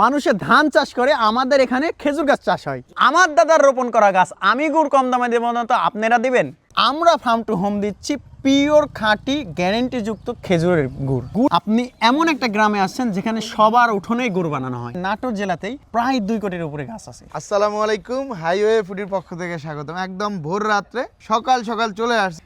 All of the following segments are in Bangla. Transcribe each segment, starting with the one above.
মানুষে ধান চাষ করে, আমাদের এখানে খেজুর গাছ চাষ হয়। আমার দাদার রোপণ করা গাছ, আমি গুড় কম দামে দেবো না তো আপনারা দিবেন? আমরা ফার্ম টু হোম দিচ্ছি পিওর খাঁটি গ্যারেন্টিযুক্ত খেজুরের গুড়। গুড় আপনি এমন একটা গ্রামে আসছেন যেখানে সবার উঠোনেই গুড় বানানো হয়। নাটোর জেলাতেই প্রায় দুই কোটির উপরে গাছ আছে। আসসালামু আলাইকুম, হাইওয়ে ফুডির পক্ষ থেকে স্বাগতম। একদম ভোর রাত্রে সকাল সকাল চলে আসছে।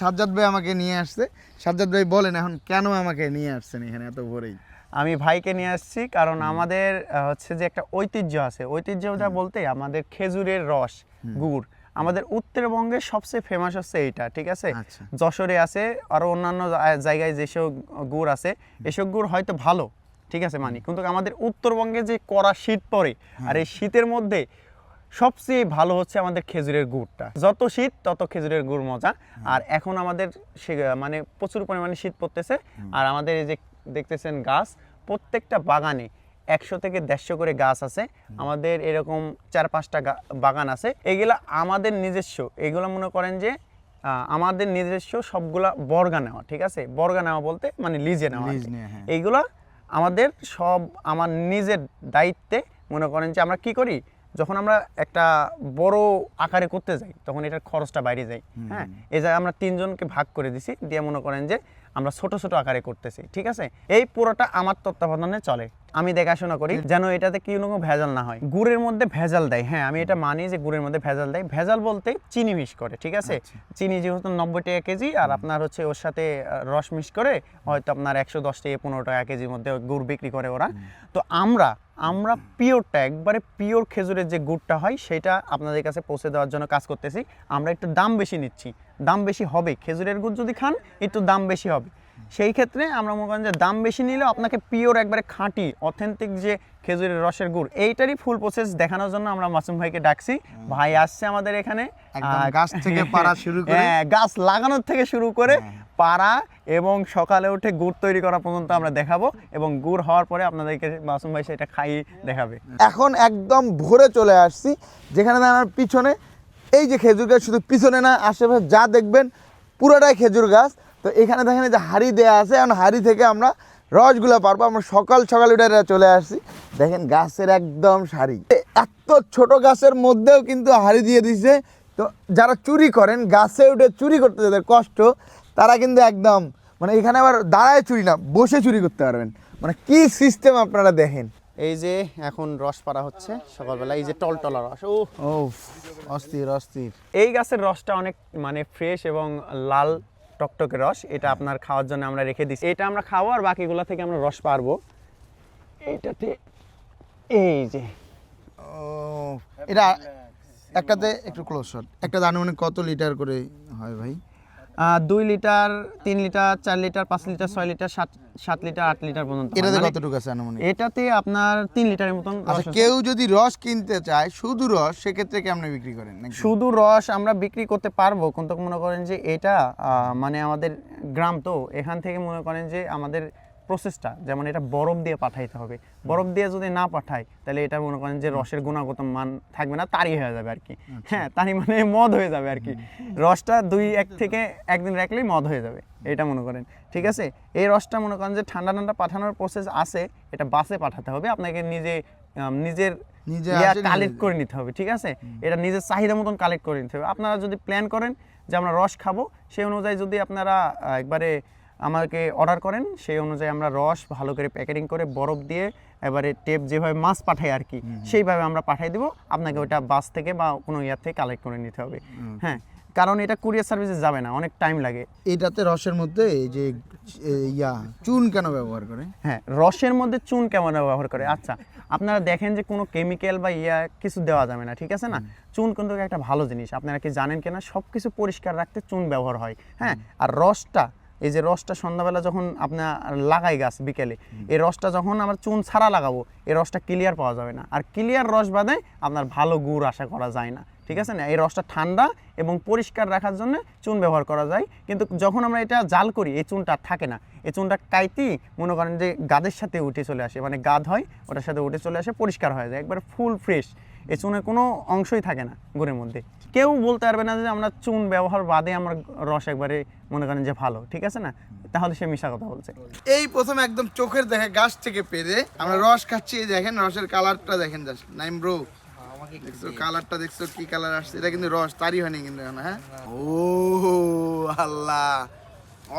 সাজ্জাদ ভাই আমাকে নিয়ে আসছে। সাজ্জাদ ভাই বলেন, এখন কেন আমাকে নিয়ে আসছেন এখানে এত ভোরেই? আমি ভাইকে নিয়ে আসছি কারণ আমাদের হচ্ছে যে একটা ঐতিহ্য আছে। ঐতিহ্যটা বলতে আমাদের খেজুরের রস গুড়। আমাদের উত্তরবঙ্গের সবচেয়ে ফেমাস হচ্ছে এইটা ঠিক আছে? আচ্ছা। যশোরে আছে আরও অন্যান্য জায়গায় যেসব গুড় আছে এসব গুড় হয়তো ভালো ঠিক আছে মানি কিন্তু আমাদের উত্তরবঙ্গে যে কড়া শীত পড়ে আর এই শীতের মধ্যে সবচেয়ে ভালো হচ্ছে আমাদের খেজুরের গুড়টা। যত শীত তত খেজুরের গুড় মজা। আর এখন আমাদের মানে প্রচুর পরিমাণে শীত পড়তেছে। আর আমাদের এই যে দেখতেছেন গাছ প্রত্যেকটা বাগানে একশো থেকে দেড়শো করে গাছ আছে। আমাদের এরকম চার পাঁচটা বাগান আছে। এগুলা আমাদের নিজস্ব। এগুলো মনে করেন যে আমাদের নিজস্ব সবগুলা বর্গা নেওয়া ঠিক আছে? বর্গা নেওয়া বলতে মানে লিজে নেওয়া হ্যাঁ। এইগুলা আমাদের সব আমার নিজের দায়িত্বে মনে করেন যে আমরা কি করি? যখন আমরা একটা বড় আকারে করতে যাই তখন এটার খরচটা বাইরে যায় হ্যাঁ? এই জায়গায় আমরা তিনজনকে ভাগ করে দিছি। দিয়ে মনে করেন যে আমরা ছোট ছোট আকারে করতেছি ঠিক আছে? এই পুরোটা আমার তত্ত্বাবধানে চলে। আমি দেখাশোনা করি যেন এটাতে কি কোনো ভেজাল না হয়। গুড়ের মধ্যে ভেজাল দেয়। হ্যাঁ আমি এটা মানি যে গুড়ের মধ্যে ভেজাল দেয়। ভেজাল বলতে চিনি মিশ করে ঠিক আছে? চিনি যেহেতু নব্বই টাকা কেজি আর আপনার হচ্ছে ওর সাথে রস মিশ করে হয়তো আপনার একশো দশ থেকে পনেরো টাকা কেজির মধ্যে গুড় বিক্রি করে ওরা। তো আমরা আমরা পিওরটা একবারে পিওর খেজুরের যে গুড়টা হয় সেটা আপনাদের কাছে পৌঁছে দেওয়ার জন্য কাজ করতেছি। আমরা একটু দাম বেশি নিচ্ছি। দাম বেশি হবে। খেজুরের গুড় যদি খান একটু দাম বেশি হবে। সেই ক্ষেত্রে আমরা মনে করেন যে দাম বেশি নিলেও আপনাকে পিওর একবারে খাঁটি অথেন্টিক যে খেজুরের রসের গুড় এইটারই ফুল প্রসেস দেখানোর জন্য আমরা মাসুম ভাইকে ডাকছি। ভাই আসছে আমাদের এখানে। গাছ থেকে পাড়া শুরু করে। হ্যাঁ গাছ লাগানোর থেকে শুরু করে পাড়া এবং সকালে উঠে গুড় তৈরি করা পর্যন্ত আমরা দেখাবো এবং গুড় হওয়ার পরে আপনাদেরকে মাসুম ভাই সেটা খাইয়ে দেখাবে। এখন একদম ভোরে চলে আসছি যেখানে আমার পিছনে এই যে খেজুর গাছ শুধু পিছনে না আশেপাশে যা দেখবেন পুরোটাই খেজুর গাছ। তো এখানে দেখেন যে হাড়ি দেয়া আছে এখন হাড়ি থেকে আমরা রসগুলো পারব। আমরা সকাল সকাল উঠে চলে আসছি। দেখেন গাছের একদম সারি। এত ছোট গাছের মধ্যেও কিন্তু হাড়ি দিয়ে দিছে। তো যারা চুরি করেন গাছে উঠে চুরি করতে যাদের কষ্ট তারা কিন্তু একদম মানে এখানে আবার দাঁড়ায় চুরি না বসে চুরি করতে পারবেন। মানে কি সিস্টেম আপনারা দেখেন? এই যে এখন রস পাড়া হচ্ছে সকালবেলা এই যে টলটলা রস ও ও অস্থির অস্থির। এই গাছের রসটা অনেক মানে ফ্রেশ এবং লাল টকটকে রস, এটা আপনার খাওয়ার জন্য আমরা রেখে দিচ্ছি এটা আমরা খাব আর বাকিগুলো থেকে আমরা রস পারব। এইটাতে এই যে। ও, এটা একটাতে একটু ক্লোজ শট একটা আনুমানিক কত লিটার করে হয় ভাই? দুই লিটার তিন লিটার চার লিটার পাঁচ লিটার ছয় লিটার সাত সাত লিটার আট লিটার পর্যন্ত এটাতে মানে কতটুকু আছে আনুমানিক? এটাতে আপনার তিন লিটারের মতন আচ্ছা কেউ যদি রস কিনতে চায় শুধু রস সেক্ষেত্রে কেমনে বিক্রি করেন? শুধু রস আমরা বিক্রি করতে পারব। কিন্তু মনে করেন যে এটা আহ, মানে আমাদের গ্রাম তো এখান থেকে মনে করেন যে আমাদের প্রসেসটা যেমন এটা বরফ দিয়ে পাঠাইতে হবে। বরফ দিয়ে যদি না পাঠাই তাহলে এটা মনে করেন যে রসের গুণগত মান থাকবে না তারই হয়ে যাবে আর কি হ্যাঁ তারই মানে মদ হয়ে যাবে আর কি রসটা দুই এক থেকে একদিন রাখলেই মদ হয়ে যাবে এটা মনে করেন। ঠিক আছে? এই রসটা মনে করেন যে ঠান্ডা ঠান্ডা পাঠানোর প্রসেস আছে এটা বাসে পাঠাতে হবে আপনাকে নিজে নিজের কালেক্ট করে নিতে হবে ঠিক আছে? এটা নিজের চাহিদা মতন কালেক্ট করে নিতে হবে। আপনারা যদি প্ল্যান করেন যে আমরা রস খাব সেই অনুযায়ী যদি আপনারা একবারে আমাকে অর্ডার করেন সেই অনুযায়ী আমরা রস ভালো করে প্যাকেটিং করে বরফ দিয়ে এবারে টেপ যেভাবে মাছ পাঠাই আর কি সেইভাবে আমরা পাঠাই দিব। আপনাকে ওটা বাস থেকে বা কোনো ইয়ার থেকে কালেক্ট করে নিতে হবে। হ্যাঁ কারণ এটা কুরিয়ার সার্ভিসে যাবে না অনেক টাইম লাগে। এটাতে রসের মধ্যে এই যে ইয়া চুন কেন ব্যবহার করে? হ্যাঁ রসের মধ্যে চুন কেমন ব্যবহার করে? আচ্ছা আপনারা দেখেন যে কোনো কেমিক্যাল বা ইয়া কিছু দেওয়া যাবে না ঠিক আছে না? চুন কিন্তু একটা ভালো জিনিস আপনারা কি জানেন কিনা? সব কিছু পরিষ্কার রাখতে চুন ব্যবহার হয়। হ্যাঁ আর রসটা এই যে রসটা সন্ধ্যাবেলা যখন আপনার লাগাই গাছ বিকেলে, এই রসটা যখন আমরা চুন ছাড়া লাগাবো, এই রসটা ক্লিয়ার পাওয়া যাবে না। আর ক্লিয়ার রস বাদে আপনার ভালো গুড় আশা করা যায় না, ঠিক আছে না? এই রসটা ঠান্ডা এবং পরিষ্কার রাখার জন্য চুন ব্যবহার করা যায়। কিন্তু যখন আমরা এটা জাল করি, এই চুনটা থাকে না। এই চুনটা কাইতি মনে করেন যে গাদের সাথে উঠে চলে আসে মানে গাদ হয়, ওটার সাথে উঠে চলে আসে, পরিষ্কার হয়ে যায়, একবার ফুল ফ্রেশ এই চুনের কোনো অংশই থাকে না গুড়ের মধ্যে। কেউ বলতে পারবে না যে আমরা চুন ব্যবহার বাদে আমার রস একবারে মনে করেন যে ভালো ঠিক আছে না? তাহলে সে মিশা কথা বলছে। এই প্রথম একদম চোখের দেখে গাছ থেকে পেরে আমরা রস খাচ্ছি এই দেখেন রসের কালারটা দেখেন জাস্ট নাইম ব্রো। দেখছ কালারটা দেখছ কি কালার আসছে? এটা কিন্তু রস তারই হয়নি কিন্তু এখন হ্যাঁ? ও আল্লাহ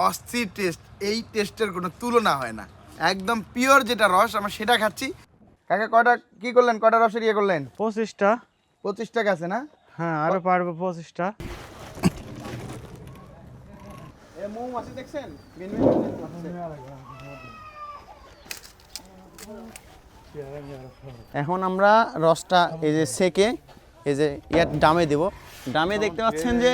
অস্থির টেস্ট এই টেস্টের কোনো তুলনা হয় না। একদম পিওর যেটা রস আমরা সেটা খাচ্ছি। কাকা কটা কি করলেন? কটা রসের ইয়ে করলেন? পঁচিশটা। পঁচিশ টাকা আছে না? হ্যাঁ আরও পারব পঁচিশটা। মৌমাছি দেখছেন? এখন আমরা রসটা এই যে সেকে এই যে ইয়ার ডামে দেব। ডামে দেখতে পাচ্ছেন যে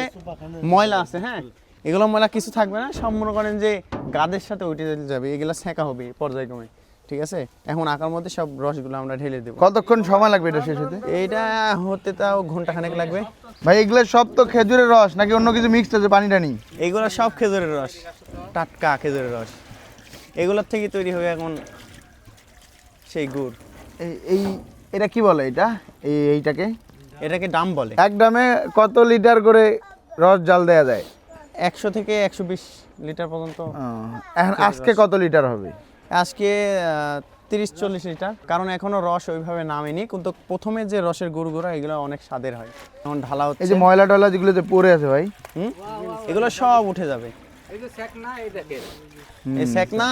ময়লা আছে হ্যাঁ? এগুলো ময়লা কিছু থাকবে না। সব মনে করেন যে গাদের সাথে উঠে যেতে যাবে এগুলো সেকা হবে পর্যায়ক্রমে। ঠিক আছে? এখন আঁকার মধ্যে সব রসগুলো আমরা ঢেলে দেবো। কতক্ষণ সময় লাগবে এটা শেষ হতে? এইটা হতে তাও ঘণ্টা খানেক লাগবে। ভাই এগুলো সব তো খেজুরের রস নাকি অন্য কিছু মিক্সড আছে পানি টানি এগুলো সব খেজুরের রস। টাটকা খেজুরের রস। এগুলোর থেকে তৈরি হবে এখন সেই গুড়। এই এই এটা কি বলে এটা? এই এইটাকে? এটাকে ডাম বলে। এক ড্রামে কত লিটার করে রস জাল দেয়া যায়? একশো থেকে একশো বিশ লিটার পর্যন্ত এখন আজকে কত লিটার হবে? আজকে তিরিশ চল্লিশ লিটার। কারণ এখনও রস ওইভাবে নামেনি কিন্তু প্রথমে যে রসের গুড়গুড়া এগুলো অনেক স্বাদের হয়। এখন ঢালা এই যে ময়লা টয়লা যেগুলো যে পড়ে আছে ভাই। হুম? এগুলো সব উঠে যাবে। এই স্যাক না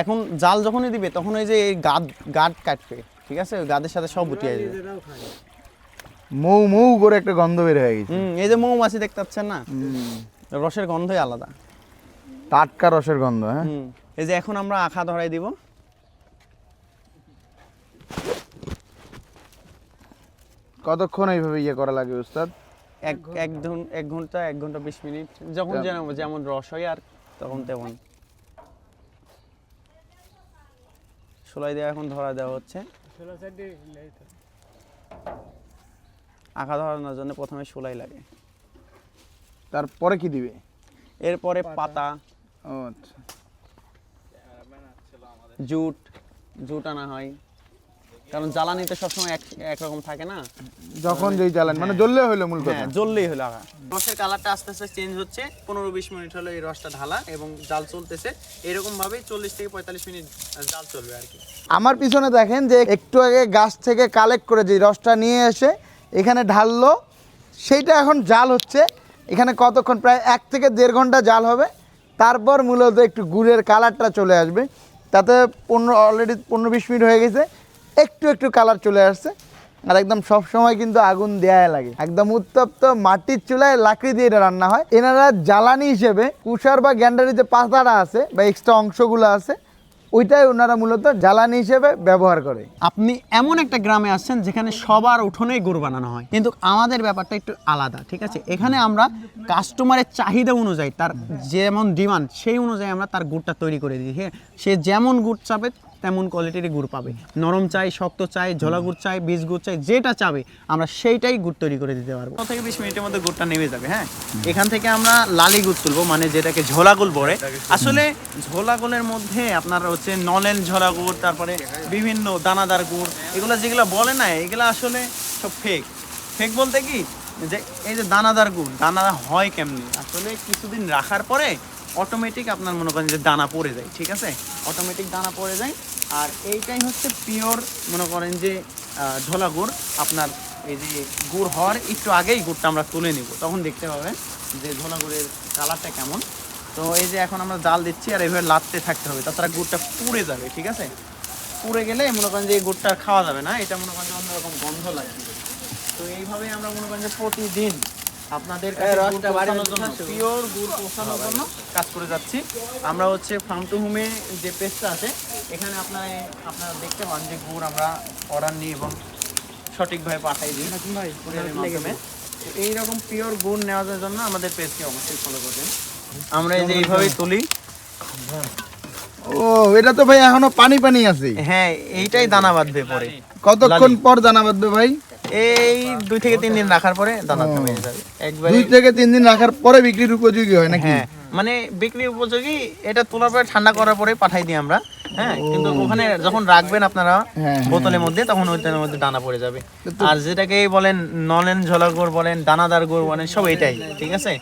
এখন জাল যখনই দিবে তখন ওই যে এই গাদ গাদ কাটবে ঠিক আছে? ওই গাদের সাথে সব উঠিয়ে যাবে মৌ মৌ করে একটা গন্ধ বের হয়ে গেছে। হুম এই যে মৌমাছি দেখতে পাচ্ছেন না? রসের গন্ধই আলাদা। টাটকা রসের গন্ধ হ্যাঁ? এই যে এখন আমরা আখা ধরাই দিব। কতক্ষণ এইভাবে ইয়ে করা লাগে উস্তাদ? এক এক এক ঘণ্টা। এক ঘণ্টা বিশ মিনিট। যখন যেন যেমন রস হয় আর তখন তেমন। সোলাই দেওয়া এখন ধরা দেওয়া হচ্ছে। আঁকা ধরানোর জন্য প্রথমে সোলাই লাগে। তারপরে কি দিবে? এরপরে পাতা। ও আচ্ছা। জুট জুট আনা হয়। কারণ জ্বালানি তো সবসময় এক একরকম থাকে না? যখন যেই জ্বালান মানে জ্বললে হলো মূল কথা। হ্যাঁ জ্বললেই হলো রসের কালারটা আস্তে আস্তে চেঞ্জ হচ্ছে। পনেরো বিশ মিনিট হলো এই রসটা ঢালা এবং জাল চলতেছে। এরকম ভাবেই চল্লিশ থেকে পঁয়তাল্লিশ মিনিট জাল চলবে আর কি। আমার পিছনে দেখেন যে একটু আগে গাছ থেকে কালেক্ট করে যে রসটা নিয়ে এসে এখানে ঢাললো সেইটা এখন জাল হচ্ছে। এখানে কতক্ষণ? প্রায় এক থেকে দেড় ঘণ্টা জাল হবে। তারপর মূলত একটু গুড়ের কালারটা চলে আসবে। তাতে পনেরো অলরেডি পনেরো বিশ মিনিট হয়ে গেছে, একটু একটু কালার চলে আসছে। আর একদম সব সময় কিন্তু আগুন দেয়া লাগে। একদম উত্তপ্ত মাটির চুলায় লাকড়ি দিয়ে এটা রান্না হয়। এনারা জ্বালানি হিসেবে, কুষার বা গ্যান্ডারি যে পাতাটা আছে বা এক্সট্রা অংশগুলো আছে ওইটাই ওনারা মূলত জ্বালানি হিসেবে ব্যবহার করে। আপনি এমন একটা গ্রামে আসছেন যেখানে সবার উঠোনেই গরু বানানো হয়। কিন্তু আমাদের ব্যাপারটা একটু আলাদা, ঠিক আছে? এখানে আমরা কাস্টমারের চাহিদা অনুযায়ী তার যেমন ডিমান্ড সেই অনুযায়ী আমরা তার গুড়টা তৈরি করে দিই হ্যাঁ সে যেমন গুড় চাবে তেমন কোয়ালিটির গুড় পাবে। নরম চাই শক্ত চাই ঝোলা গুড় চাই বীজ গুড় চাই যেটা চাবে আমরা সেইটাই গুড় তৈরি করে দিতে পারব। থেকে বিশ মিনিটের মধ্যে গুড়টা নেমে যাবে হ্যাঁ? এখান থেকে আমরা লালি গুড় তুলবো মানে যেটাকে ঝোলা গুড় বলে। আসলে ঝোলা গুড়ের মধ্যে আপনার হচ্ছে নলেন ঝোলা গুড় তারপরে বিভিন্ন দানাদার গুড় এগুলো যেগুলো বলে না এগুলো আসলে সব ফেক ফেক বলতে কি? যে এই যে দানাদার গুড় দানা হয় কেমনি? আসলে কিছুদিন রাখার পরে অটোমেটিক আপনার মনে করেন যে দানা পড়ে যায়, ঠিক আছে? অটোমেটিক দানা পড়ে যায়। আর এইটাই হচ্ছে পিওর মনে করেন যে ঝোলা গুড়। আপনার এই যে গুড় হওয়ার একটু আগেই গুড়টা আমরা তুলে নিব। তখন দেখতে পাবেন যে ঝোলা গুড়ের কালারটা কেমন। তো এই যে এখন আমরা জাল দিচ্ছি আর এইভাবে লাড়তে থাকতে হবে তাছাড়া গুড়টা পুড়ে যাবে, ঠিক আছে? পুড়ে গেলে মনে করেন যে গুড়টা খাওয়া যাবে না। এটা মনে করেন অন্যরকম গন্ধ লাগবে তো এইভাবে আমরা মনে করেন যে প্রতিদিন আপনাদের পিওর গুড় পৌঁছানোর জন্য। কাজ করে যাচ্ছি। আমরা হচ্ছে ফার্ম টু হোমে যে পেজটা আছে এখানে আপনার আপনারা দেখতে পান যে গুড় আমরা অর্ডার নিই এবং সঠিকভাবে পাঠাই দিই। মাধ্যমে। এইরকম পিওর গুড় নেওয়ার জন্য আমাদের পেজকে অবশ্যই ফলো করবেন। আমরা এই যে এইভাবেই তুলি। ও এটা তো ভাই এখনও পানি পানি আছে। হ্যাঁ এইটাই দানা বাঁধবে পরে। কতক্ষণ পর দানা বাঁধবে ভাই? এই দুই থেকে তিন দিন রাখার পরে দানা যাবে। একবারে দুই থেকে তিন দিন রাখার পরে বিক্রির উপযোগী হয় নাকি? হ্যাঁ মানে বিক্রি উপযোগী এটা তোলার পরে ঠান্ডা করার পরে পাঠাই দিই আমরা হ্যাঁ? কিন্তু ওখানে যখন রাখবেন আপনারা হ্যাঁ, বোতলের মধ্যে তখন ওইটার মধ্যে দানা পড়ে যাবে। আর যেটাকে বলেন নলেন ঝোলা গুড় বলেন দানাদার গুড় বলেন সব এটাই ঠিক আছে?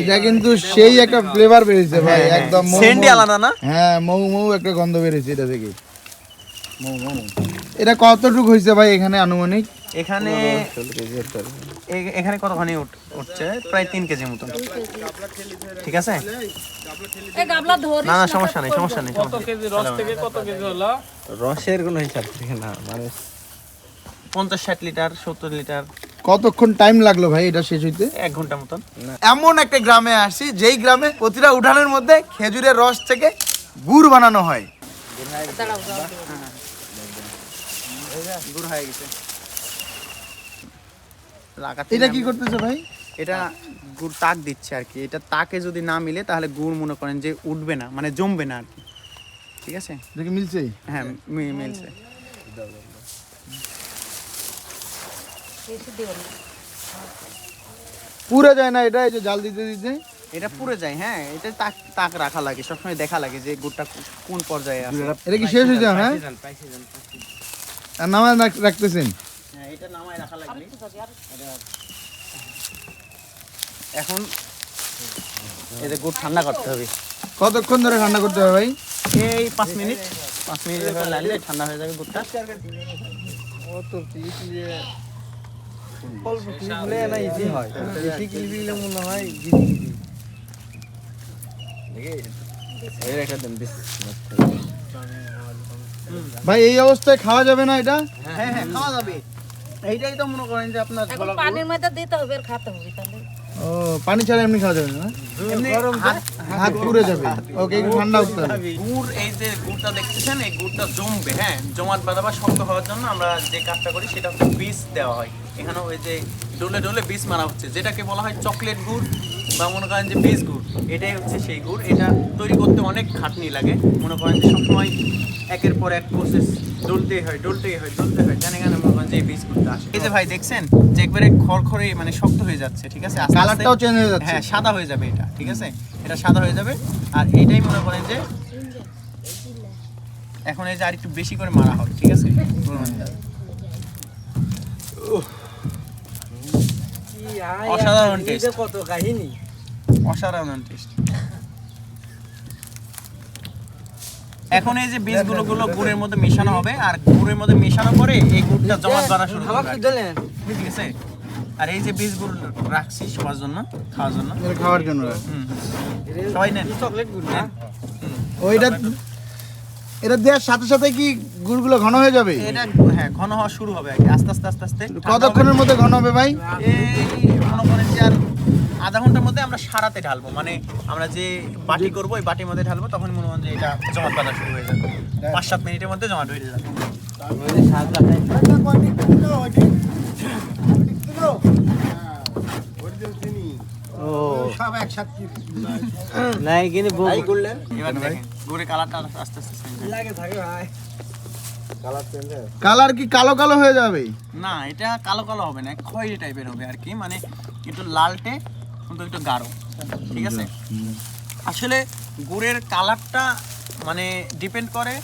এটা কিন্তু সেই একটা ফ্লেভার বেরিয়েছে ভাই একদম সেন্ডি আলাদা না? হ্যাঁ মৌ মৌ একটা গন্ধ বেরিয়েছে এটা থেকে। এটা কতটুকু হয়েছে ভাই এখানে আনুমানিক? এখানে এখানে কতখানি উঠ- উঠছে? প্রায় তিন কেজি মতন। ঠিক আছে? না না সমস্যা নেই সমস্যা নেই সমস্যা নেই। রসের কোনো হিসাব থাকে না মানে পঞ্চাশ ষাট লিটার সত্তর লিটার। কতক্ষণ টাইম লাগল ভাই এটা শেষ হইতে? এক ঘণ্টা মতন। এমন একটা গ্রামে আসছি যেই গ্রামে প্রতিটা উঠানের মধ্যে খেজুরের রস থেকে গুড় বানানো হয়। হয়ে এটা কি করতেছে ভাই? এটা গুড় তাক দিচ্ছে আর কি। এটা তাকে যদি না মিলে তাহলে গুড় মনে করেন যে উঠবে না মানে জমবে না আর কি। ঠিক আছে? দেখি মিলছে? হ্যাঁ মিলছে। বেশি না। পুরো যায় না এটা এই যে জাল দিতে দিতে? এটা পুড়ে যায় হ্যাঁ এটা তাক তাক রাখা লাগে সবসময় দেখা লাগে যে গুড়টা কোন পর্যায়ে আছে। এটা কি শেষ হয়েছে হ্যাঁ? আর নামাজ রাখতেছেন? হ্যাঁ এটা নামায় রাখা লাগবে এখন এতে গুড় ঠান্ডা করতে হবে। কতক্ষণ ধরে ঠান্ডা করতে হবে ভাই? এই পাঁচ মিনিট পাঁচ মিনিট লাগলে ঠান্ডা হয়ে যাবে গুড়টা। অল্প ক্লিপ না ইজি হয় বেশি ক্লিপ দিলে মনে হয় গিজি গিজি এর একটা দেন বেশ ভাই এই অবস্থায় খাওয়া যাবে না এটা? হ্যাঁ। হ্যাঁ খাওয়া যাবে। এইটাই তো মনে করেন যে আপনার এখন পানির মধ্যে দিতে হবে আর খেতে হবে তাহলে। ও পানি ছাড়া এমনি খাওয়া যাবে না? এমনি হাত- হাত পুড়ে যাবে। ওকে একটু ঠান্ডা উঠতে হবে। গুড় এই যে গুড়টা দেখতেছেন এই গুড়টা জমবে হ্যাঁ? জমাট বাঁধা বা শক্ত হওয়ার জন্য আমরা যে কাজটা করি সেটা হচ্ছে বীজ দেওয়া হয়। এখানে ওই যে ডোলে ডোলে বীজ মারা হচ্ছে যেটাকে বলা হয় চকলেট গুড় বা মনে করেন যে বীজ গুড় এটাই হচ্ছে সেই গুড়। এটা তৈরি করতে অনেক খাটনি লাগে মনে করেন যে সবসময় একের পর এক প্রসেস ডলতেই হয় ডলতেই হয় ডলতে হয় জানে কেন মনে করেন যে এই বীজ গুড়টা আসে। এই যে ভাই দেখছেন যে একবারে খড়খড়ে মানে শক্ত হয়ে যাচ্ছে ঠিক আছে? কালারটাও চেঞ্জ হয়ে যাচ্ছে। হ্যাঁ সাদা হয়ে যাবে এটা ঠিক আছে? এটা সাদা হয়ে যাবে আর এইটাই মনে করেন যে এখন এই যে আর একটু বেশি করে মারা হবে ঠিক আছে? অসাধারণ taste। কত কাহিনী। অসাধারণ টেস্ট এখন এই যে বীজগুলো গুলো গুড়ের মধ্যে মেশানো হবে আর গুড়ের মধ্যে মেশানো পরে এই গুড়টা জমাট বাঁধা শুরু করবে। আর ঠিক আছে? আর এই যে বীজগুলো রাখছি সবার জন্য খাওয়ার জন্য। খাওয়ার জন্য সবাই নেন। চকলেট গুড় ওইটা এটা দেওয়ার সাথে সাথে কি গুড়গুলো ঘন হয়ে যাবে? এটা হ্যাঁ ঘন হওয়া শুরু হবে আর আস্তে আস্তে আস্তে আস্তে কতক্ষণের মধ্যে ঘন হবে ভাই? এই মনে করেন যে আর আধা ঘণ্টার মধ্যে আমরা সারাতে ঢালবো মানে আমরা যে বাটি করব ওই বাটির মধ্যে ঢালবো তখন মনে করেন যে এটা জমাট বাঁধা শুরু হয়ে যাবে। পাঁচ সাত মিনিটের মধ্যে জমাট হয়ে যাবে। ও। নাই কিন্তু এবার দেখেন। গুড়ের কালারটা আস্তে আস্তে চেঞ্জ হয়। লাগে থাকে ভাই। কালার কি কালো কালো হয়ে যাবে? না এটা কালো কালো হবে না খয়েরি টাইপের হবে আর কি মানে একটু লালটে কিন্তু একটু গাঢ় ঠিক আছে? আসলে গুড়ের কালারটা মানে ডিপেন্ড করে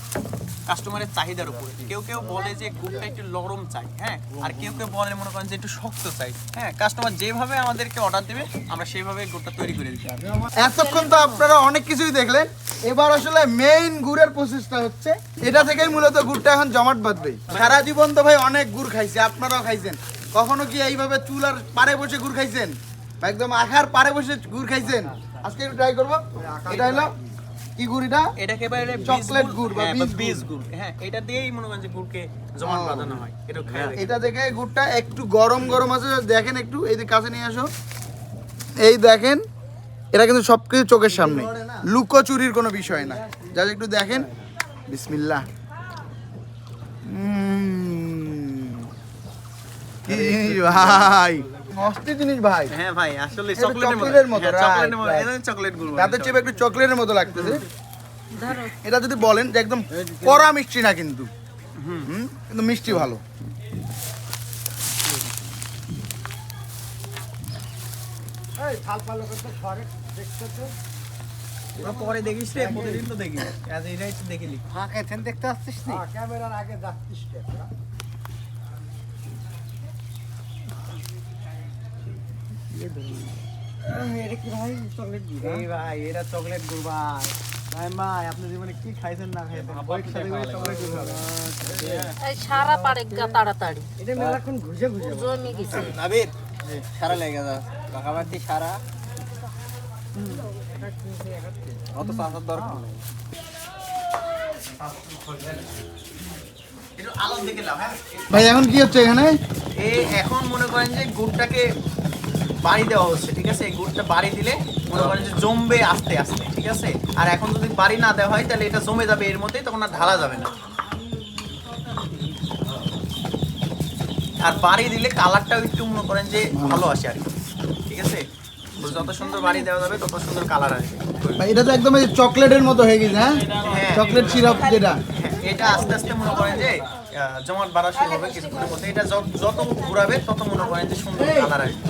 কাস্টমারের চাহিদার উপরে। কেউ কেউ বলে যে গুড়টা একটু নরম চাই হ্যাঁ? আর কেউ কেউ বলে, মনে করেন যে একটু শক্ত চাই হ্যাঁ? কাস্টমার যেভাবে আমাদেরকে অর্ডার দেবে, আমরা সেইভাবে গুড়টা তৈরি করে দিতে পারব এতক্ষণ তো আপনারা অনেক কিছুই দেখলেন। এবার আসলে মেইন গুড়ের প্রসেসটা হচ্ছে, এটা থেকেই মূলত গুড়টা এখন জমাট বাঁধবে। সারা জীবন তো ভাই অনেক গুড় খাইছে, আপনারাও খাইছেন। কখনো কি এইভাবে চুলার পারে বসে গুড় খাইছেন? একদম আখার পারে বসে গুড় খাইছেন? আজকে একটু ট্রাই করব। এটা হলো কি গুড় এটা এটাকে এবারে চকলেট গুড়। বা বীজ বীজ গুড়। হ্যাঁ এটা দিয়েই মনে করেন যে গুড়কে বাঁধানো হয়। এটা খায় এটা দেখে গুড়টা একটু গরম গরম আছে। দেখেন একটু এই কাছে নিয়ে আসো। এই দেখেন এটা কিন্তু সব কিছু চোখের সামনে। লুকোচুরির কোনো বিষয় না। যা একটু দেখেন। বিসমিল্লাহ। উম, কি ভাই। মস্তি জিনিস ভাই। হ্যাঁ ভাই আসলে এটা চকলেটের মতো। চকলেটের মতো, হ্যাঁ. এটা চকলেট বলে চেপে একটু চকলেটের মতো লাগতেছে। ধরো। এটা যদি বলেন যে একদম কড়া মিষ্টি না কিন্তু। হুম। কিন্তু মিষ্টি ভালো। পরে দেখিস রে প্রতিদিন তো দেখি আজ এটাই তো দেখিলি। ফাঁক এখান দেখতে আসছিস নি? এটা কি ভাই? চকলেট এই ভাই এটা চকলেট গুড় ভাই। ভাই ভাই আপনি জীবনে কি খাইছেন না খাইছেন? চকলেট গুড় খাবে এই সারা পারে গা তাড়াতাড়ি। এটা মেলাক্ষণ ঘুষে ঘুষে জমি গেছে। নাবির সারা লেগে যা পাকাবাতি সারা। অত চাষার দরকার নেই। একটু আলোর দিকে লাও হ্যাঁ ভাই এখন কি হচ্ছে এখানে? এই এখন মনে করেন যে গুড়টাকে বাড়ি দেওয়া হচ্ছে ঠিক আছে? এই গুড়টা বাড়ি দিলে মনে করেন যে জমবে আস্তে আস্তে ঠিক আছে? আর এখন যদি বাড়ি না দেওয়া হয় তাহলে এটা জমে যাবে এর মধ্যেই তখন আর ঢালা যাবে না। আর বাড়ি দিলে কালারটাও একটু মনে করেন যে ভালো আসে আর কি ঠিক আছে? যত সুন্দর বাড়ি দেওয়া যাবে তত সুন্দর কালার আসবে। এটা তো একদম চকলেটের মতো হয়ে গেছে হ্যাঁ? হ্যাঁ। চকলেট সিরাপ যেটা। হ্যাঁ, এটা আস্তে আস্তে মনে করেন যে জমাট বাড়া শুরু হবে কিছুক্ষণের মধ্যে এটা যত- যত ঘুরাবে তত মনে করেন যে সুন্দর কালার আসবে।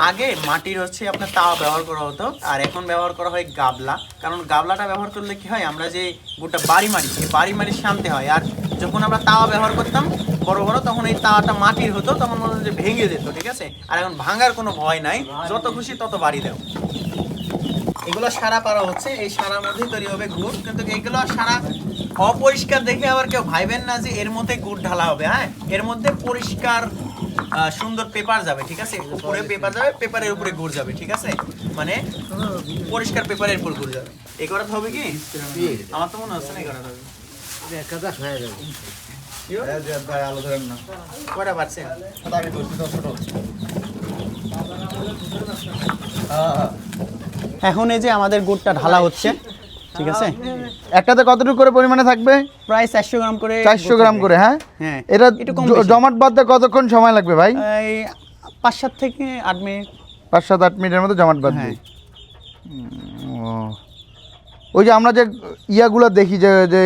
আগে মাটির হচ্ছে আপনার তাওয়া ব্যবহার করা হতো আর এখন ব্যবহার করা হয় গাবলা। কারণ গাবলাটা ব্যবহার করলে কি হয় আমরা যে গোটা বাড়ি মারি এই বাড়ি মারি শান্তি হয়। আর যখন আমরা তাওয়া ব্যবহার করতাম বড় বড় তখন এই তাওয়াটা মাটির হতো তখন মনে হতো যে ভেঙে যেত ঠিক আছে? আর এখন ভাঙার কোনো ভয় নাই। যত খুশি তত বাড়ি দাও এগুলো সারা পারা হচ্ছে এই সারার মধ্যেই তৈরি হবে গুড়। কিন্তু এগুলো সারা অপরিষ্কার দেখে আবার কেউ ভাইবেন না যে এর মধ্যে গুড় ঢালা হবে হ্যাঁ? এর মধ্যে পরিষ্কার সুন্দর পেপার যাবে ঠিক আছে? উপরে পেপার যাবে পেপারের উপরে গুড় যাবে ঠিক আছে? মানে পরিষ্কার পেপারের উপর গুড় যাবে। এই করাতে হবে কি? আমার তো মনে হচ্ছে না এই করাতে হবে পারছেন এখন এই যে আমাদের গুড়টা ঢালা হচ্ছে ঠিক আছে? একটাতে কতটুকু করে পরিমাণে থাকবে? প্রায় চারশো গ্রাম করে চারশো গ্রাম করে হ্যাঁ? হ্যাঁ এটা। জমাট বাঁধতে কতক্ষণ সময় লাগবে ভাই? পাঁচ সাত থেকে আট মিনিট। পাঁচ সাত আট মিনিটের মতো জমাট বাঁধবে। হ্যাঁ। ও। ওই যে আমরা যে ইয়াগুলো দেখি যে যে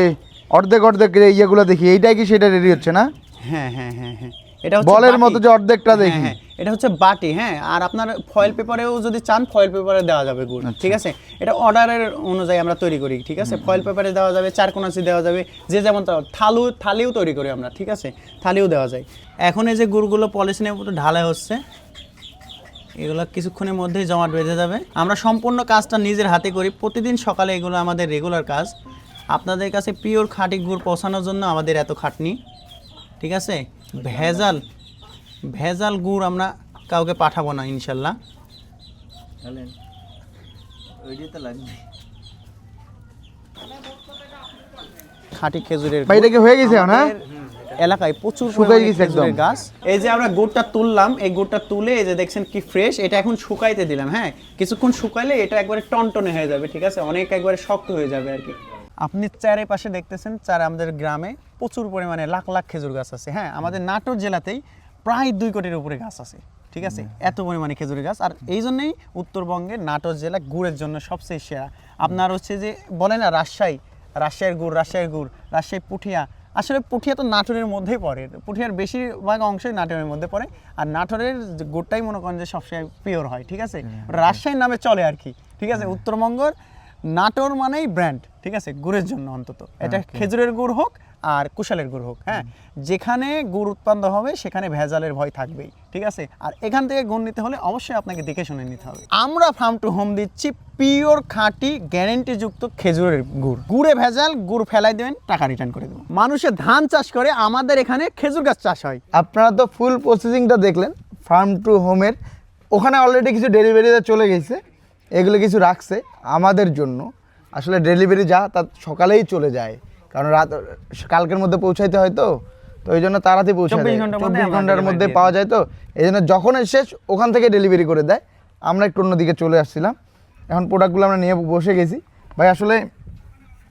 অর্ধেক অর্ধেক ইয়েগুলো দেখি এইটাই কি সেটা রেডি হচ্ছে না? হ্যাঁ হ্যাঁ হ্যাঁ হ্যাঁ। এটা বলের মতো যে অর্ধেকটা হ্যাঁ, দেখি। হ্যাঁ, এটা হচ্ছে বাটি হ্যাঁ? আর আপনার ফয়েল পেপারেও যদি চান ফয়েল পেপারে দেওয়া যাবে গুড় আচ্ছা। ঠিক আছে? এটা অর্ডারের অনুযায়ী আমরা তৈরি করি ঠিক আছে? ফয়েল পেপারে দেওয়া যাবে চার কোনাচি দেওয়া যাবে যে যেমন থালু থালিও তৈরি করি আমরা ঠিক আছে? থালিও দেওয়া যায়। এখন এই যে গুড়গুলো পলিথিনের উপরে ঢালা হচ্ছে এগুলো কিছুক্ষণের মধ্যেই জমাট বেঁধে যাবে। আমরা সম্পূর্ণ কাজটা নিজের হাতে করি প্রতিদিন সকালে এগুলো আমাদের রেগুলার কাজ। আপনাদের কাছে পিওর খাঁটি গুড় পৌঁছানোর জন্য আমাদের এত খাটনি ঠিক আছে? ভেজাল ভেজাল গুড় আমরা কাউকে পাঠাবো না ইনশাল্লাহ। খাঁটি খেজুরের এটা কি হয়ে গেছে এখন, হ্যাঁ? এলাকায় প্রচুর পরিমাণে গেছে একদম। গাছ। এই যে আমরা গুড়টা তুললাম এই গুড়টা তুলে এই যে দেখছেন কি ফ্রেশ এটা এখন শুকাইতে দিলাম হ্যাঁ? কিছুক্ষণ শুকাইলে এটা একবারে টনটনে হয়ে যাবে ঠিক আছে? অনেক একবারে শক্ত হয়ে যাবে আর কি। আপনি চারিপাশে দেখতেছেন চার আমাদের গ্রামে প্রচুর পরিমাণে লাখ লাখ খেজুর গাছ আছে হ্যাঁ? আমাদের নাটোর জেলাতেই প্রায় দুই কোটির উপরে গাছ আছে ঠিক আছে? এত পরিমাণে খেজুরের গাছ। আর এই জন্যই উত্তরবঙ্গে নাটোর জেলা গুড়ের জন্য সবচেয়ে সেরা। আপনার হচ্ছে যে বলে না রাজশাহী রাজশাহীর গুড় রাজশাহীর গুড় রাজশাহী পুঠিয়া। আসলে পুঠিয়া তো নাটোরের মধ্যেই পড়ে। পুঠিয়ার বেশিরভাগ অংশই নাটোরের মধ্যে পড়ে। আর নাটোরের যে গুড়টাই মনে করেন যে সবসময় পিওর হয় ঠিক আছে? রাজশাহীর নামে চলে আর কি ঠিক আছে? উত্তরবঙ্গর নাটোর মানেই ব্র্যান্ড ঠিক আছে? গুড়ের জন্য অন্তত। এটা খেজুরের গুড় হোক আর কুশালের গুড় হোক হ্যাঁ? যেখানে গুড় উৎপন্ন হবে, সেখানে ভেজালের ভয় থাকবেই, ঠিক আছে? আর এখান থেকে গুড় নিতে হলে অবশ্যই আপনাকে দেখে শুনে নিতে হবে। আমরা ফার্ম টু হোম দিচ্ছি পিওর খাঁটি গ্যারেন্টিযুক্ত খেজুরের গুড়। গুড়ে ভেজাল, গুড় ফেলাই দেবেন, টাকা রিটার্ন করে দেবো মানুষের ধান চাষ করে, আমাদের এখানে খেজুর গাছ চাষ হয়। আপনারা তো ফুল প্রসেসিংটা দেখলেন ফার্ম টু হোমের ওখানে অলরেডি কিছু ডেলিভারিতে চলে গেছে, এগুলো কিছু রাখছে আমাদের জন্য। আসলে ডেলিভারি যা, তা সকালেই চলে যায়। কারণ রাত কালকের মধ্যে পৌঁছাইতে হয় তো তো ওই জন্য তাড়াতাড়ি পৌঁছে দেয়। চব্বিশ ঘণ্টার মধ্যে পাওয়া যায় তো এই জন্য যখন শেষ ওখান থেকে ডেলিভারি করে দেয়। আমরা একটু অন্যদিকে চলে আসছিলাম। এখন প্রোডাক্টগুলো আমরা নিয়ে বসে গেছি। ভাই আসলে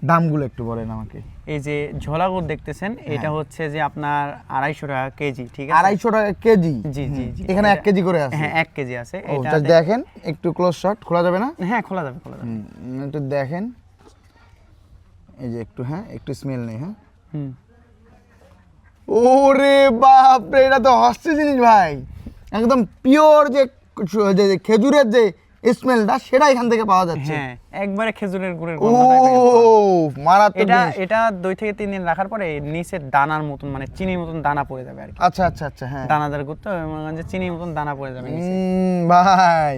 দামগুলো একটু বলেন আমাকে। এই যে ঝোলা গুড় দেখতেছেন এটা হচ্ছে যে আপনার আড়াইশো টাকা কেজি ঠিক আছে? আড়াইশো টাকা কেজি? জি জি জি এখানে এক কেজি করে আছে। হ্যাঁ এক কেজি আছে। এটা দেখেন একটু ক্লোজ শট খোলা যাবে না? হ্যাঁ খোলা যাবে খোলা যাবে। একটু দেখেন। এই যে একটু হ্যাঁ একটু স্মেল নেই হ্যাঁ। হুম। ওরে বাপ রে এটা তো হস্তে জিনিস ভাই। একদম পিওর যে খেজুরের যে স্মেলটা সেটা এখান থেকে পাওয়া যাচ্ছে। হ্যাঁ একবারে খেজুরের গুড়ের ও। মারাত্মক এটা এটা দুই থেকে তিন দিন রাখার পরে নিচের দানার মতন মানে চিনির মতন দানা পড়ে যাবে আর কি। আচ্ছা আচ্ছা আচ্ছা হ্যাঁ। দানাদার গুড় তো মনে চিনির মতন দানা পড়ে যাবে নিচে। ভাই।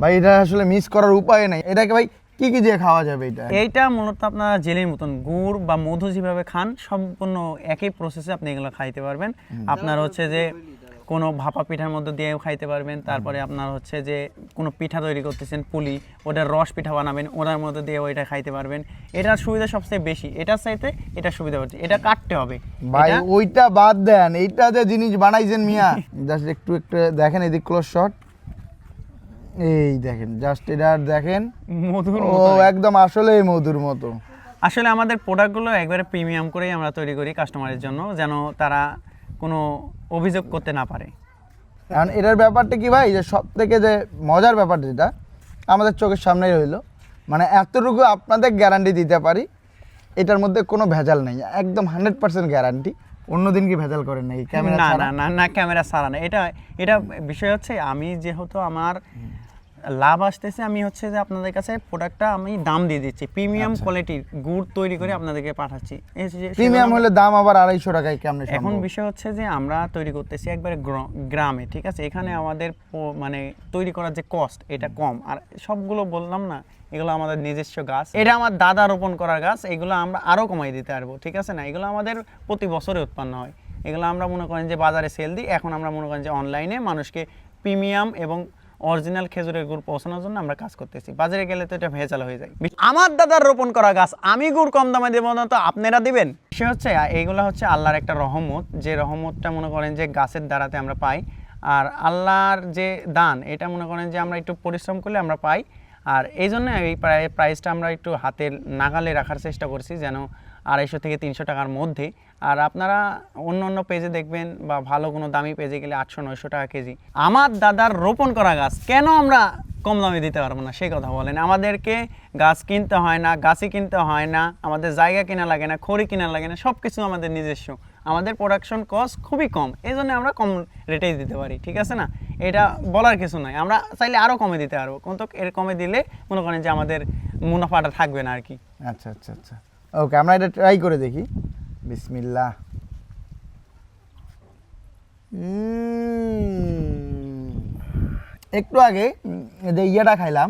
ভাই এটা আসলে মিস করার উপায় নাই। এটাকে ভাই কি কি দিয়ে খাওয়া যাবে এটা? এইটা মূলত আপনারা জেলির মতন গুড় বা মধু যেভাবে খান সম্পূর্ণ একই প্রসেসে আপনি এগুলো খাইতে পারবেন। আপনার হচ্ছে যে কোনো ভাপা পিঠার মধ্যে দিয়েও খাইতে পারবেন তারপরে আপনার হচ্ছে যে কোনো পিঠা তৈরি করতেছেন পুলি ওটার রস পিঠা বানাবেন ওটার মধ্যে দিয়ে ওইটা খাইতে পারবেন। এটার সুবিধা সবচেয়ে বেশি। এটার চাইতে এটা সুবিধা হচ্ছে। এটা কাটতে হবে। ভাই ওইটা বাদ দেন। এইটা যে জিনিস বানাইছেন মিয়া জাস্ট একটু একটু দেখেন এদিক ক্লোজ শট এই দেখেন জাস্ট এটা দেখেন। মধুর ও একদম আসলেই মধুর মতো। আসলে আমাদের প্রোডাক্টগুলো একবারে প্রিমিয়াম করেই আমরা তৈরি করি কাস্টমারের জন্য যেন তারা কোনো অভিযোগ করতে না পারে। কারণ এটার ব্যাপারটা কি ভাই যে সব থেকে যে মজার ব্যাপার যেটা আমাদের চোখের সামনেই রইল। মানে এতটুকু আপনাদের গ্যারান্টি দিতে পারি এটার মধ্যে কোনো ভেজাল নেই একদম হান্ড্রেড পার্সেন্ট গ্যারান্টি অন্যদিন কি ভেজাল করেন নাকি? ক্যামেরা না না না না ক্যামেরা ছাড়া না। এটা এটা বিষয় হচ্ছে আমি যেহেতু আমার লাভ আসতেছে আমি হচ্ছে যে আপনাদের কাছে প্রোডাক্টটা আমি দাম দিয়ে দিচ্ছি। প্রিমিয়াম কোয়ালিটির গুড় তৈরি করে আপনাদেরকে পাঠাচ্ছি। এই যে- প্রিমিয়াম হলে দাম আবার আড়াইশো টাকায় কেমন এখন বিষয় হচ্ছে যে আমরা তৈরি করতেছি একবারে গ্র- গ্রামে ঠিক আছে? এখানে আমাদের মানে তৈরি করার যে কস্ট এটা কম। আর সবগুলো বললাম না এগুলো আমাদের নিজস্ব গাছ। এটা আমার দাদা রোপণ করা গাছ এগুলো আমরা আরও কমাই দিতে পারব ঠিক আছে না? এগুলো আমাদের প্রতি বছরে উৎপন্ন হয়। এগুলো আমরা মনে করেন যে বাজারে সেল দিই এখন আমরা মনে করেন যে অনলাইনে মানুষকে প্রিমিয়াম এবং অরিজিনাল খেজুরের গুড় পৌঁছানোর জন্য আমরা কাজ করতেছি। বাজারে গেলে তো এটা ভেজাল হয়ে যায়। আমার দাদার রোপণ করা গাছ, আমি গুড় কম দামে দেবো না তো আপনারা দিবেন? সে হচ্ছে এইগুলো হচ্ছে আল্লাহর একটা রহমত, যে রহমতটা মনে করেন যে গাছের দ্বারাতে আমরা পাই। আর আল্লাহর যে দান, এটা মনে করেন যে আমরা একটু পরিশ্রম করলে আমরা পাই। আর এই জন্য এই প্রায়, প্রাইসটা আমরা একটু হাতের নাগালে রাখার চেষ্টা করছি যেন আড়াইশো থেকে তিনশো টাকার মধ্যে আর আপনারা অন্য অন্য পেজে দেখবেন বা ভালো কোনো দামি পেজে গেলে আটশো, নয়শো টাকা কেজি। আমার দাদার রোপণ করা গাছ কেন আমরা কম দামে দিতে পারব না? সেই কথা বলেন। আমাদেরকে গাছ কিনতে হয় না, গাছই কিনতে হয় না, আমাদের জায়গা কেনা লাগে না, খড়ি কেনা লাগে না সব কিছু আমাদের নিজস্ব। আমাদের প্রোডাকশন কস্ট খুবই কম এই জন্য আমরা কম রেটেই দিতে পারি, ঠিক আছে না? এটা বলার কিছু নয় আমরা চাইলে আরও কমে দিতে পারব। কিন্তু এর কমে দিলে মনে করেন যে আমাদের মুনাফাটা থাকবে না আর কি। আচ্ছা আচ্ছা আচ্ছা। ওকে আমরা এটা ট্রাই করে দেখি। বিসমিল্লাহ। একটু আগে যে ইয়েটা খাইলাম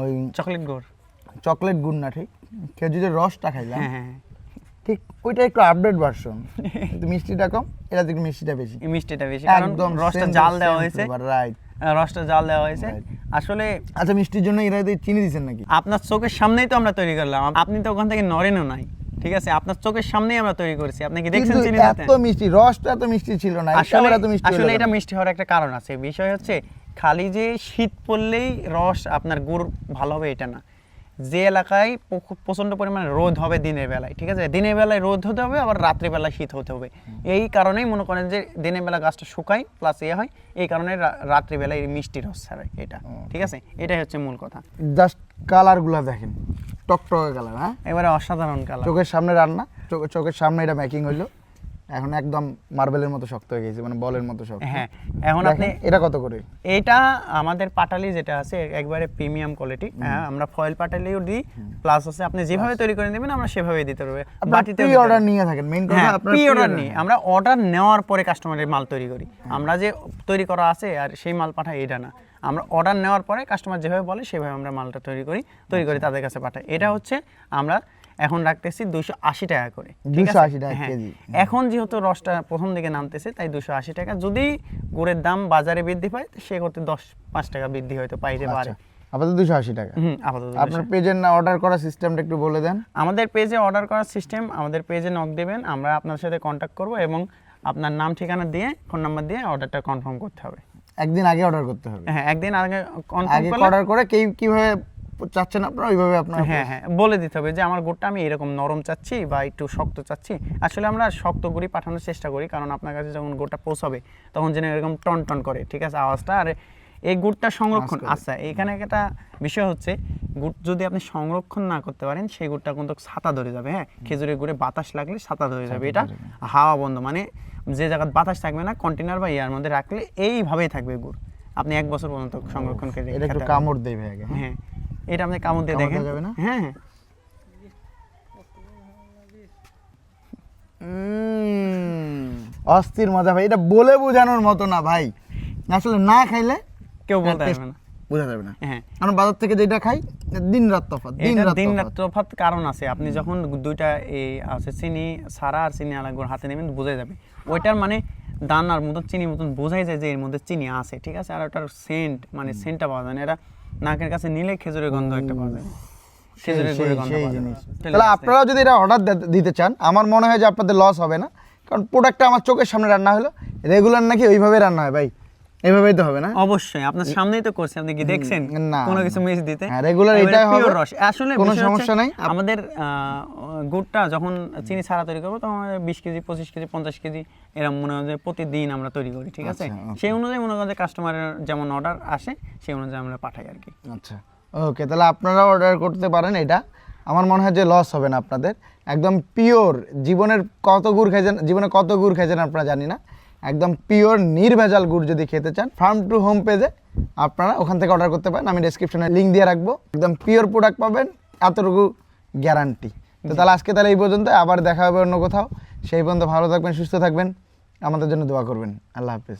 ওই চকলেট গুড়। চকলেট গুড় না ঠিক? খেজুরের রসটা খাইলাম। হ্যাঁ হ্যাঁ ঠিক ওইটা একটু আপডেট ভার্সন কিন্তু মিষ্টিটা কম এটা একটু মিষ্টিটা বেশি। মিষ্টিটা বেশি কারণ রসটা জাল দেওয়া হয়েছে। রাইট রসটা জাল দেওয়া হয়েছে। আসলে আচ্ছা মিষ্টির জন্য এরা চিনি দিচ্ছেন নাকি? আপনার চোখের সামনেই তো আমরা তৈরি করলাম। আপনি তো ওখান থেকে নড়েনও নাই। ঠিক আছে? আপনার চোখের সামনেই আমরা তৈরি করেছি। আপনি কি দেখছেন চিনি এত মিষ্টি রসটা এত মিষ্টি ছিল না আসলে এত মিষ্টি আসলে এটা মিষ্টি হওয়ার একটা কারণ আছে। বিষয় হচ্ছে খালি যে শীত পড়লেই রস আপনার গুড় ভালো হবে এটা না। যে এলাকায় প্রচণ্ড পরিমাণে রোদ হবে দিনের বেলায় ঠিক আছে? দিনের বেলায় রোদ হতে হবে আবার রাত্রিবেলায় শীত হতে হবে। এই কারণেই মনে করেন যে দিনের বেলা গাছটা শুকায় প্লাস ইয়ে হয় এই কারণে রাত্রিবেলায় মিষ্টি রস ছাড়ায় এটা ঠিক আছে? এটাই হচ্ছে মূল কথা। জাস্ট কালারগুলো দেখেন টকটকে কালার হ্যাঁ? এবারে অসাধারণ কালার চোখের সামনে রান্না চোখে- চোখের সামনে এটা মেকিং হইল। এখন একদম মার্বেলের মতো শক্ত হয়ে গেছে মানে বলের মতো শক্ত। হ্যাঁ এখন আপনি এটা কত করে? এটা আমাদের পাটালি যেটা আছে একবারে প্রিমিয়াম কোয়ালিটি হ্যাঁ আমরা ফয়েল পাটালিও দিই প্লাস হচ্ছে আপনি যেভাবে তৈরি করে নেবেন আমরা সেভাবেই দিতে পারব বাটিতে প্রি অর্ডার নিয়ে থাকেন মেইন কথা আপনার প্রি অর্ডার নিই আমরা অর্ডার নেওয়ার পরে কাস্টমারের মাল তৈরি করি। আমরা যে তৈরি করা আছে আর সেই মাল পাঠাই এটা না। আমরা অর্ডার নেওয়ার পরে কাস্টমার যেভাবে বলে সেভাবে আমরা মালটা তৈরি করি তৈরি করে তাদের কাছে পাঠাই। এটা হচ্ছে আমরা এখন রাখতেছি দুশো আশি টাকা করে আছে? 280 টাকা হ্যাঁ। কেজি। এখন যেহেতু রসটা প্রথম দিকে নামতেছে তাই দুশো আশি টাকা। যদি গুড়ের দাম বাজারে বৃদ্ধি পায় সে করতে দশ পাঁচ টাকা বৃদ্ধি হয়তো পাইতে পারে আচ্ছা আপাতত দুশো আশি টাকা। আপাতত আপনার পেজের না অর্ডার করার সিস্টেমটা একটু বলে দেন। আমাদের পেজে অর্ডার করার সিস্টেম আমাদের পেজে নক দেবেন আমরা আপনার সাথে কন্ট্যাক্ট করব এবং আপনার নাম ঠিকানা দিয়ে ফোন নাম্বার দিয়ে অর্ডারটা কনফার্ম করতে হবে। একদিন আগে অর্ডার করতে হবে। হ্যাঁ একদিন আগে কনফার্ম অর্ডার করে কীভাবে চাচ্ছেন আপনারা ওইভাবে আপনার হ্যাঁ হ্যাঁ বলে দিতে হবে যে আমার গুড়টা আমি এরকম নরম চাচ্ছি বা একটু শক্ত চাচ্ছি। আসলে আমরা শক্ত গুড়ি পাঠানোর চেষ্টা করি কারণ আপনার কাছে যখন গুড়টা পৌঁছাবে তখন যেন এরকম টন টন করে ঠিক আছে আওয়াজটা। আর এই গুড়টা সংরক্ষণ আচ্ছা এখানে একটা বিষয় হচ্ছে গুড় যদি আপনি সংরক্ষণ না করতে পারেন সেই গুড়টা কিন্তু ছাতা ধরে যাবে হ্যাঁ? খেজুরের গুড়ে বাতাস লাগলে ছাতা ধরে যাবে এটা হাওয়া বন্ধ মানে যে জায়গায় বাতাস থাকবে না কন্টেনার বা ইয়ার মধ্যে রাখলে এইভাবেই থাকবে গুড়। আপনি এক বছর পর্যন্ত সংরক্ষণ করে এটা একটু কামড় দেবে আগে হ্যাঁ? এটা আপনি কামড় দিয়ে দেখেন। যাবে না? হ্যাঁ হ্যাঁ। অস্থির মজা ভাই এটা বলে বোঝানোর মতো না ভাই। আসলে না খাইলে কেউ বলতে পারবে না। বোঝা যাবে না। হ্যাঁ। আমরা বাজার থেকে যেটা খাই দিন রাত তফাৎ দিন রাত দিন রাত তফাৎ কারণ আছে। আপনি যখন দুইটা এই আছে চিনি সারা আর চিনি আলাদা করে হাতে নেবেন বোঝা যাবে। ওইটার মানে দানার মতন চিনির মতন বোঝাই যায় যে এর মধ্যে চিনি আছে ঠিক আছে? আর ওটার সেন্ট মানে সেন্টটা পাওয়া যায় না। এটা নাকের কাছে নিলে খেজুরের গন্ধ একটা পাওয়া যায়। খেজুরের গুড়ের গন্ধ পাওয়া যায়। তাহলে আপনারাও আপনারা যদি এটা অর্ডার দিতে চান আমার মনে হয় যে আপনাদের লস হবে না। কারণ প্রোডাক্টটা আমার চোখের সামনে রান্না হলো রেগুলার নাকি ওইভাবে রান্না হয় ভাই? এইভাবেই তো হবে না? অবশ্যই আপনার সামনেই তো করছে। আপনি কি দেখছেন? কোনো কিছু মিক্স দিতে? হ্যাঁ, regular এটাই হবে। রস। আসলে কোনো সমস্যা নাই। আমাদের গুড়টা যখন চিনি ছাড়া তৈরি করব তখন আমাদের বিশ কেজি পঁচিশ কেজি পঞ্চাশ কেজি এরকম মনে হয় যে প্রতিদিন আমরা তৈরি করি ঠিক আছে? আচ্ছা, সেই অনুযায়ী মনে করেন কাস্টমারের যেমন অর্ডার আসে সেই অনুযায়ী আমরা পাঠাই আর কি। আচ্ছা ওকে তাহলে আপনারা অর্ডার করতে পারেন এটা। আমার মনে হয় যে লস হবে না আপনাদের। একদম পিওর জীবনের কত গুড় খেয়েছেন জীবনে কত গুড় খেয়েছেন আপনারা জানি না। একদম পিওর নির্ভেজাল গুড় যদি খেতে চান ফার্ম টু হোম পেজে আপনারা ওখান থেকে অর্ডার করতে পারেন। আমি ডিসক্রিপশনে লিঙ্ক দিয়ে রাখব। একদম পিওর প্রোডাক্ট পাবেন, এতটুকু গ্যারান্টি তো তাহলে আজকে তাহলে এই পর্যন্ত, আবার দেখা হবে অন্য কোথাও। সেই পর্যন্ত ভালো থাকবেন, সুস্থ থাকবেন। আমাদের জন্য দোয়া করবেন। আল্লাহ হাফিজ।